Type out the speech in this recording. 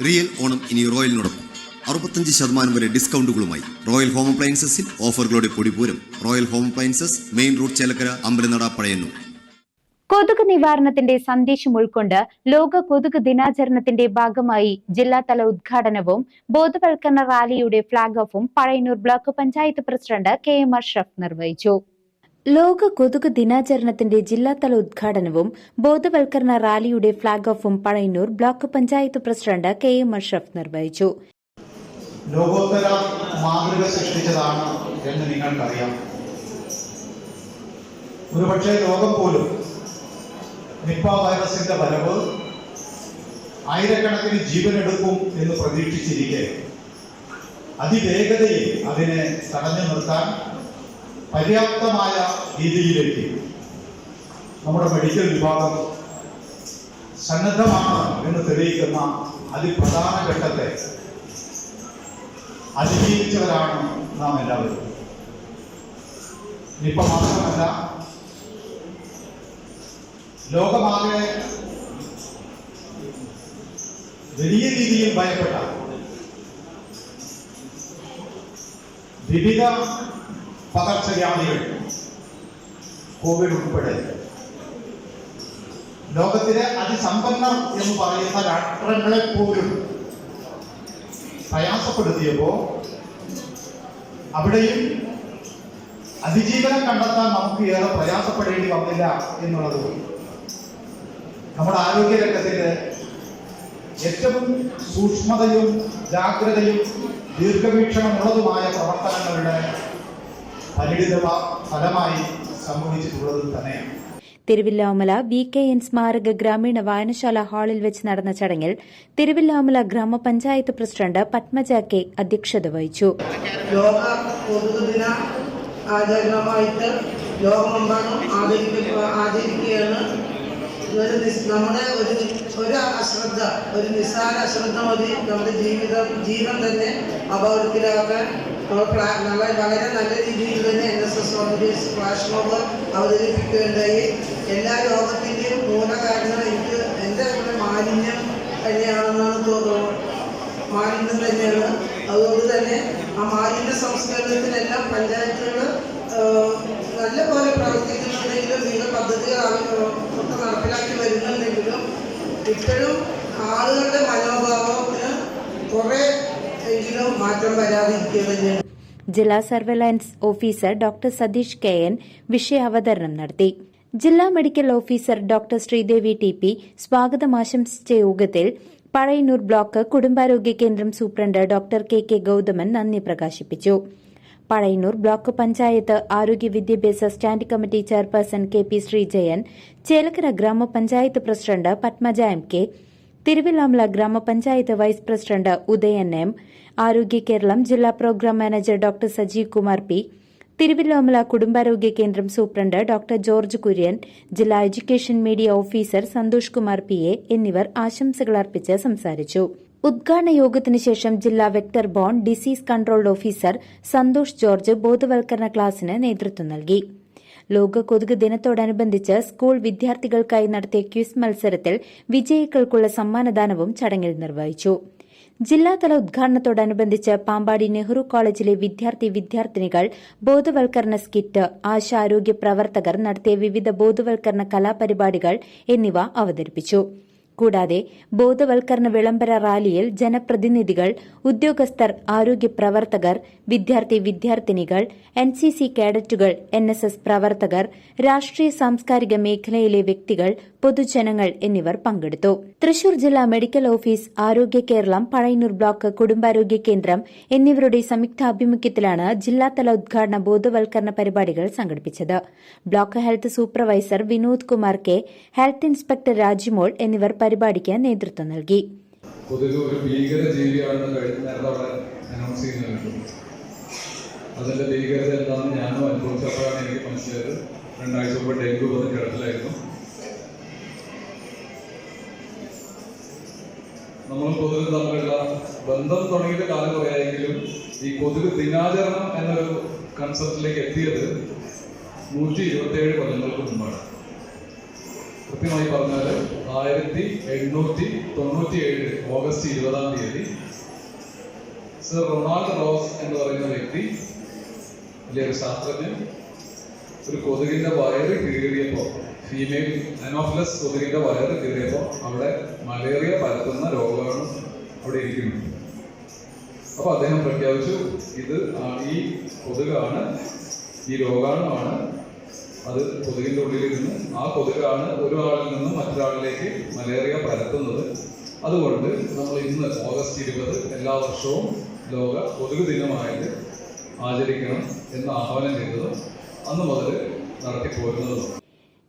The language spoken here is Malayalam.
റിയൽ ഓണം ഇനി റോയലിനോടൊപ്പം. അറുപത്തഞ്ച് ശതമാനം വരെ ഡിസ്കൗണ്ടുകളുമായി റോയൽ ഹോം അപ്ലയൻസസിൽ ഓഫറുകളുടെ പൊടിപൂരം. Royal home appliances main road Chelakkara Ambalanada Pazhayannur. കൊതുക് നിവാരണത്തിന്റെ സന്ദേശം ഉൾക്കൊണ്ട് ലോക കൊതുക് ദിനാചരണത്തിന്റെ ഭാഗമായി ജില്ലാതല ഉദ്ഘാടനവും ബോധവൽക്കരണ റാലിയുടെ flag ഓഫും Pazhayannur block panchayat president K M Ashraf നിർവഹിച്ചു. ലോക കൊതുക് ദിനാചരണത്തിന്റെ ജില്ലാതല ഉദ്ഘാടനവും ബോധവൽക്കരണ റാലിയുടെ flag ഓഫും Pazhayannur block panchayat president K M Ashraf നിർവഹിച്ചു. ലോകോത്തര മാതൃക സൃഷ്ടിച്ചതാണ് എന്ന് നിങ്ങൾക്കറിയാം. ഒരുപക്ഷെ ലോകം പോലും നിപ്പ വൈറസിന്റെ വരവ് ആയിരക്കണക്കിന് ജീവനെടുക്കും എന്ന് പ്രതീക്ഷിച്ചിരിക്കെ. അതിവേഗതയിൽ അതിനെ തടഞ്ഞു നിർത്താൻ പര്യാപ്തമായ രീതിയിലേക്ക് നമ്മുടെ മെഡിക്കൽ വിഭാഗം സന്നദ്ധമാണ് എന്ന് തെളിയിക്കുന്ന അതിപ്രധാന ഘട്ടത്തെ അതിജീവിച്ചവരാണ് നാം എല്ലാവരും. നിപ്പ മാത്രമല്ല ലോകമാകെ വലിയ രീതിയിൽ ഭയപ്പെട്ട വിവിധ പകർച്ചവ്യാധികൾ കോവിഡ് ഉൾപ്പെടെ ലോകത്തിലെ അതിസമ്പന്നർ എന്ന് പറയുന്ന രാഷ്ട്രങ്ങളെ പോലും പ്രയാസപ്പെടുത്തിയപ്പോ അവിടെയും അതിജീവനം കണ്ടെത്താൻ നമുക്ക് ഏറെ പ്രയാസപ്പെടേണ്ടി വന്നില്ല എന്നുള്ളത് നമ്മുടെ ആരോഗ്യ രംഗത്തിന്റെ ഏറ്റവും സൂക്ഷ്മതയും ജാഗ്രതയും ദീർഘവീക്ഷണമുള്ളതുമായ പ്രവർത്തനങ്ങളുടെ പരിണിത ഫലമായി സംഭവിച്ചിട്ടുള്ളത് തന്നെയാണ്. തിരുവില്ലാമല വി കെ എൻ സ്മാരക ഗ്രാമീണ വായനശാല ഹാളിൽ വെച്ച് നടന്ന ചടങ്ങിൽ തിരുവില്ലാമല ഗ്രാമപഞ്ചായത്ത് പ്രസിഡന്റ് പത്മജ കെ അധ്യക്ഷത വഹിച്ചു. ലോക പൊതുദിന ദിന ആചരണമായിട്ട് ലോകമെമ്പാടും ആചരിക്ക ആചരിക്കുകയാണ്. ഒരു നമ്മുടെ ഒരു ഒരു അശ്രദ്ധ ഒരു നിസ്സാര അശ്രദ്ധ മതി നമ്മുടെ ജീവിതം ജീവൻ തന്നെ അപകടത്തിലാക്കാൻ നമ്മൾ വളരെ നല്ല രീതിയിൽ തന്നെ N S S volunteers flash mob അവതരിപ്പിക്കുകയുണ്ടായി. എല്ലാ രോഗത്തിന്റെയും മൂലകാരണം എനിക്ക് എന്റെ ഇവിടെ മാലിന്യം തന്നെയാണെന്നാണ് തോന്നുന്നത് മാലിന്യം തന്നെയാണ്. അതുകൊണ്ട് തന്നെ ആ മാലിന്യ സംസ്കരണത്തിനെല്ലാം പഞ്ചായത്തുകൾ നല്ല പോലെ പ്രവർത്തിക്കുന്നുണ്ടെങ്കിലും വിവിധ പദ്ധതികൾ ഒക്കെ നടപ്പിലാക്കി വരുന്നുണ്ടെങ്കിലും ഇപ്പോഴും ആളുകളുടെ മനോഭാവത്തിന് കുറേ എങ്കിലും മാറ്റം വരാതിരിക്കുക തന്നെയാണ്. ജില്ലാ surveillance officer doctor Satheesh K N വിഷയാവതരണം നടത്തി. ജില്ലാ medical officer doctor Sreedevi T P സ്വാഗതം ആശംസിച്ച യോഗത്തിൽ പഴയന്നൂർ ബ്ലോക്ക് കുടുംബാരോഗ്യ കേന്ദ്രം superintendent doctor K K Gauthaman നന്ദി പ്രകാശിപ്പിച്ചു. പഴയന്നൂർ ബ്ലോക്ക് പഞ്ചായത്ത് ആരോഗ്യ വിദ്യാഭ്യാസ stand committee chairperson K P Sreejayan Chelakkara ഗ്രാമപഞ്ചായത്ത് president Padmaja M K Thiruvillwamala ഗ്രാമപഞ്ചായത്ത് vice president Udayan M Arogya Keralam ജില്ലാ program manager doctor Sajeev Kumar P Thiruvillwamala കുടുംബാരോഗ്യ കേന്ദ്രം സൂപ്രണ്ട് ഡോക്ടർ ജോർജ് കുര്യൻ ജില്ലാ education media officer Santhosh Kumar P A എന്നിവർ ആശംസകൾ അർപ്പിച്ച് സംസാരിച്ചു. ഉദ്ഘാടന യോഗത്തിന് ശേഷം ജില്ലാ vector borne disease control officer Santhosh George ബോധവൽക്കരണ ക്ലാസിന് നേതൃത്വം നൽകി. ലോക കൊതുക് ദിനത്തോടനുബന്ധിച്ച് സ്കൂൾ വിദ്യാർത്ഥികൾക്കായി നടത്തിയ ക്വിസ് മത്സരത്തിൽ വിജയികൾക്കുള്ള സമ്മാനദാനവും ചടങ്ങിൽ നിർവഹിച്ചു. ജില്ലാതല ഉദ്ഘാടനത്തോടനുബന്ധിച്ച് പാമ്പാടി നെഹ്റു കോളേജിലെ വിദ്യാർത്ഥി വിദ്യാർത്ഥിനികൾ ബോധവൽക്കരണ സ്കിറ്റ് ആശാരോഗ്യ പ്രവർത്തകർ നടത്തിയ വിവിധ ബോധവൽക്കരണ കലാപരിപാടികൾ എന്നിവ അവതരിപ്പിച്ചു. കൂടാതെ ബോധവൽക്കരണ വിളംബര റാലിയിൽ ജനപ്രതിനിധികൾ ഉദ്യോഗസ്ഥർ ആരോഗ്യ പ്രവർത്തകർ വിദ്യാർത്ഥി വിദ്യാർത്ഥിനികൾ എൻ സി സി കേഡറ്റുകൾ എൻ എസ് എസ് പ്രവർത്തകർ രാഷ്ട്രീയ സാംസ്കാരിക മേഖലയിലെ വ്യക്തികൾ പൊതുജനങ്ങൾ എന്നിവർ പങ്കെടുത്തു. തൃശൂർ ജില്ലാ മെഡിക്കൽ ഓഫീസ് ആരോഗ്യ കേരളം പഴയന്നൂർ ബ്ലോക്ക് കുടുംബാരോഗ്യ കേന്ദ്രം എന്നിവരുടെ സംയുക്താഭിമുഖ്യത്തിലാണ് ജില്ലാതല ഉദ്ഘാടന ബോധവൽക്കരണ പരിപാടികൾ സംഘടിപ്പിച്ചത്. Block health supervisor Vinod Kumar K health inspector Rajimol എന്നിവർ പരിപാടിക്ക് നേതൃത്വം നൽകി. അതിന്റെ ഭീകരത എന്താണെന്ന് ഞാനും അനുഭവിച്ചപ്പോഴാണ് എനിക്ക് മനസ്സിലായത്. രണ്ടാഴ്ച മുമ്പ് ഡെങ്കു വന്ന് കിടപ്പിലായിരുന്നു. നമ്മൾ കൊതുക് തമ്മിലുള്ള ബന്ധം തുടങ്ങിയിട്ട് കാലം കുറയായെങ്കിലും ഈ കൊതുക് ദിനാചരണം എന്നൊരു കൺസെപ്റ്റിലേക്ക് എത്തിയത് നൂറ്റി ഇരുപത്തിയേഴ് കൊല്ലങ്ങൾക്ക് മുമ്പാണ്. കൃത്യമായി പറഞ്ഞാൽ ആയിരത്തി എണ്ണൂറ്റി തൊണ്ണൂറ്റി ഏഴ് ഓഗസ്റ്റ് ഇരുപതാം തീയതി സർ റൊണാൾഡ് റോസ് എന്ന് പറയുന്ന വ്യക്തി വലിയൊരു ശാസ്ത്രജ്ഞൻ ഒരു കൊതുകിന്റെ വയറ് കീറിയപ്പോൾ ഫീമെയിൽ അനോഫിലസ് കൊതുകിന്റെ വയറ് കയറിയപ്പോൾ അവിടെ മലേറിയ പരത്തുന്ന രോഗമാണ് അവിടെ ഇരിക്കുന്നത് അപ്പോൾ അദ്ദേഹം പ്രഖ്യാപിച്ചു ഇത് ഈ കൊതുകാണ് ഈ രോഗാണുമാണ് അത് കൊതുകിന്റെ ഉള്ളിലിരുന്ന് ആ കൊതുകാണ് ഒരാളിൽ നിന്ന് മറ്റൊരാളിലേക്ക് മലേറിയ പരത്തുന്നത്. അതുകൊണ്ട് നമ്മൾ ഇന്ന് ഓഗസ്റ്റ് ഇരുപത് എല്ലാ വർഷവും ലോക കൊതുക് ദിനമായിട്ട് ആചരിക്കണം എന്ന് ആഹ്വാനം ചെയ്തതും അന്ന് മുതൽ നടത്തിപ്പോരുന്നതും